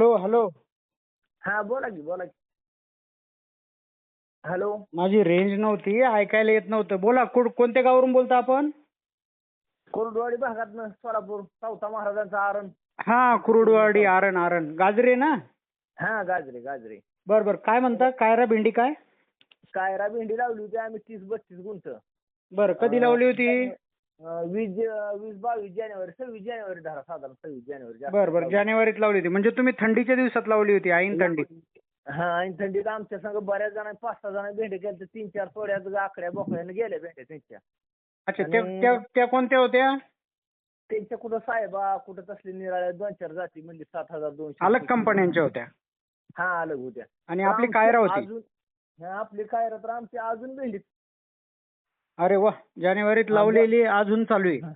Hello hello. हा बोला की बोला की. हॅलो. माझी रेंज नव्हती ऐकायला येत नव्हतं. बोला कुठ कोणत्या गावावरून बोलता आपण? कोरडवाडी भागातनं सोलापूर चौथा महाराजांचा आरण. हा कुरुडवाडी आरण आरण. गाजरे ना? हा गाजरे गाजरे. बर बर. काय म्हणता? कायरा भेंडी काय? कायरा भेंडी लावली होती आम्ही तीस बत्तीस गुंठ. बर कधी लावली होती? वीस वीस बावीस जानेवारी सव्वीस जानेवारी धरा साधारण सव्वीस जानेवारी बर बर. जानेवारीत लावली होती. म्हणजे तुम्ही थंडीच्या दिवसात लावली होती ऐन थंडीत? हा आणि थंडीत आमच्या संग बऱ्याच जणांनी पाच सहा जणांनी भेंडे केल्या तर तीन चार तोड्यात आकड्या बोकड्याने गेल्या भेंड्या त्यांच्या. अच्छा त्या त्या त्या कोणत्या होत्या? त्यांच्या कुठं साहेबा कुठं तसले निराळ्या दोन चार जाती म्हणजे सात हजार दोनशे अलग कंपन्यांच्या होत्या. हा अलग होत्या. आणि आपली कायरा होती? अजून आपली कायरा तर आमची अजून भेंडीत. अरे वा जानेवारीत लावलेली अजून चालू आहे.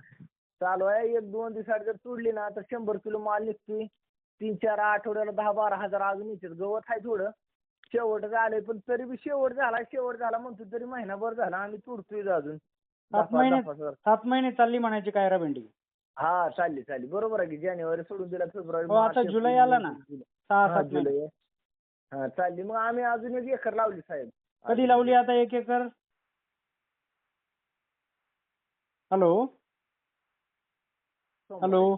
चालू आहे. एक दोन दिवसात जर तोडली ना तर शंभर किलो माल निघतोय. तीन चार आठवड्याला दहा बारा हजार अजून येतात. गवत आहे थोडं. शेवट झालंय पण तरी बी शेवट झाला शेवट झाला म्हणतो तरी महिनाभर झाला. आम्ही तोडतोय अजून. सात महिने सात महिने चालली म्हणायची कायरा भेंडी हा चालली चालली. बरोबर आहे की जानेवारी सोडून दिला फेब्रुवारी हो, आता जुलै आला ना. सहा सात जुलै. हा चालली. मग आम्ही अजून एक एकर लावली साहेब. कधी लावली आता एक एकर? हॅलो. हॅलो.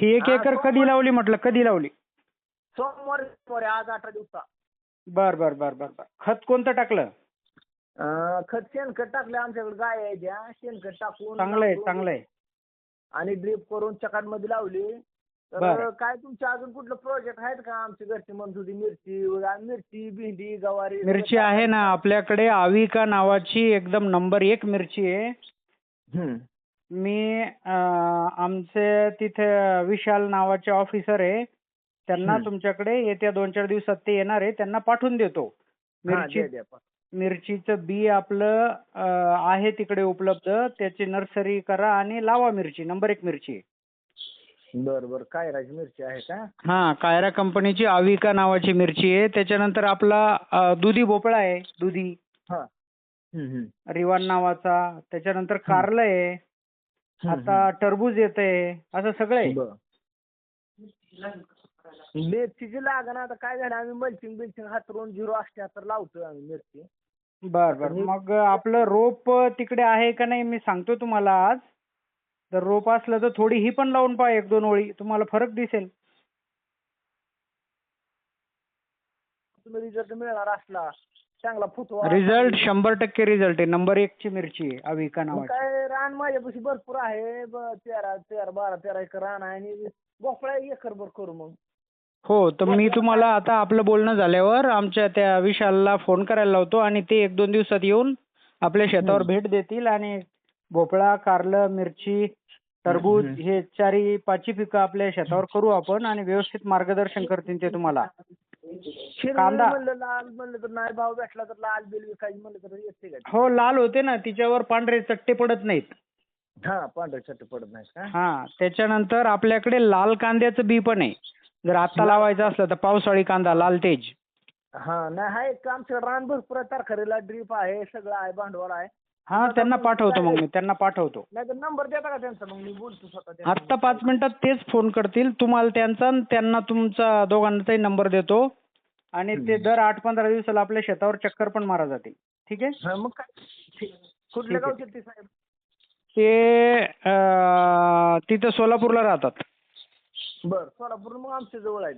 ही एक हा, एकर सोमवारी- कधी लावली म्हटलं? कधी लावली? सोमवारी सोमवारी आज अठरा दिवसा. बर बर बर बर बर. खत कोणतं टाकलं? अं, खत शेणखत टाकलं आमच्याकडे गाय आहे त्या शेणखत टाकून चांगलं आहे लावतो. चांगलं आहे. आणि ड्रीप करून चकांमध्ये लावली. बरं. तर काय तुमचे अजून कुठलं प्रोजेक्ट आहेत का? आमची घरची म्हणत होती मिरची वगैरे. मिरची भेंडी गवारी मिरची आहे ना आपल्याकडे आविका नावाची एकदम नंबर एक मिरची आहे. मी आमचे तिथे विशाल नावाचे ऑफिसर आहे. त्यांना. तुमच्याकडे येत्या दोन चार दिवसात ते येणार आहे. त्यांना पाठवून देतो. मिरची. मिरचीचं बी आपलं आहे तिकडे उपलब्ध. त्याची नर्सरी करा आणि लावा मिरची. नंबर एक मिरची. बरं बरं. काय राज मिरची आहे का? हा कायरा कंपनीची आविका नावाची मिरची आहे. त्याच्यानंतर आपला दुधी भोपळा आहे. दुधी. रिवान नावाचा त्याच्यानंतर कारलं आहे. आता टरबूज येते असं सगळं आहे. मिरचीची लागण आता काय झालं आम्ही मल्चिंग बिल्चिंग हातरून झिरो अठ्याहत्तर लावतोय आम्ही मिरची. बर बर. मग आपलं रोप तिकडे आहे का नाही मी सांगतो तुम्हाला आज. जर रोप असलं तर थोडी ही पण लावून पहा एक दोन ओळी. तुम्हाला फरक दिसेल. तुम्ही रिझल्ट मिळणार असला. चांगला फुटवा. रिझल्ट शंभर टक्के रिझल्ट आहे. नंबर एक ची मिरची आहे अविका मग नावाची काय रान माझ्यापाशी भरपूर आहे. ब- तेरा तेरा बारा तेरा एकर रान आहे आणि भोपळा एक एकर भर करू मग. हो तर मी तुम्हाला आता आपलं बोलणं झाल्यावर आमच्या त्या विशालला फोन करायला लावतो आणि ते एक दोन दिवसात येऊन आपल्या शेतावर हम्म. भेट देतील आणि भोपळा कारलं मिरची टरबूज हम्म. हे चारी पाचही पिकं आपल्या शेतावर करू आपण आणि व्यवस्थित मार्गदर्शन करतील ते तुम्हाला. कांदा. म्हणलं लाल म्हणलं तर नाही भाव भेटला तर लाल बिल विकायची म्हणलं तर येते का? हो लाल होते ना तिच्यावर पांढरे चट्टे पडत नाहीत. हा पांढरे छट्टे पडत नाही का? हा त्याच्यानंतर आपल्याकडे लाल कांद्याचं बी पण आहे. जर आता लावायचं असलं तर पावसाळी कांदा लाल तेज. हा नाही आहे का आमच्याकडे रान भरपूर आहे तरकारीला ड्रीप आहे सगळं आहे भांडवल आहे. हा त्यांना पाठवतो मग मी त्यांना पाठवतो. नाही तर नंबर देता का त्यांचा? मग मी बोलतो स्वतः. आत्ता पाच मिनिटात तेच फोन करतील तुम्हाला त्यांचा आणि त्यांना तुमचा दोघांचाही नंबर देतो. आणि ते दर आठ पंधरा दिवसाला आपल्या शेतावर चक्कर पण मारा जातील. ठीक आहे? हा, मग काय. कुठल्या ठीक आहे. गावचे ते साहेब? ते अं, तिथं सोलापूरला राहतात. बर सोलापूर मग आमच्या जवळ आहे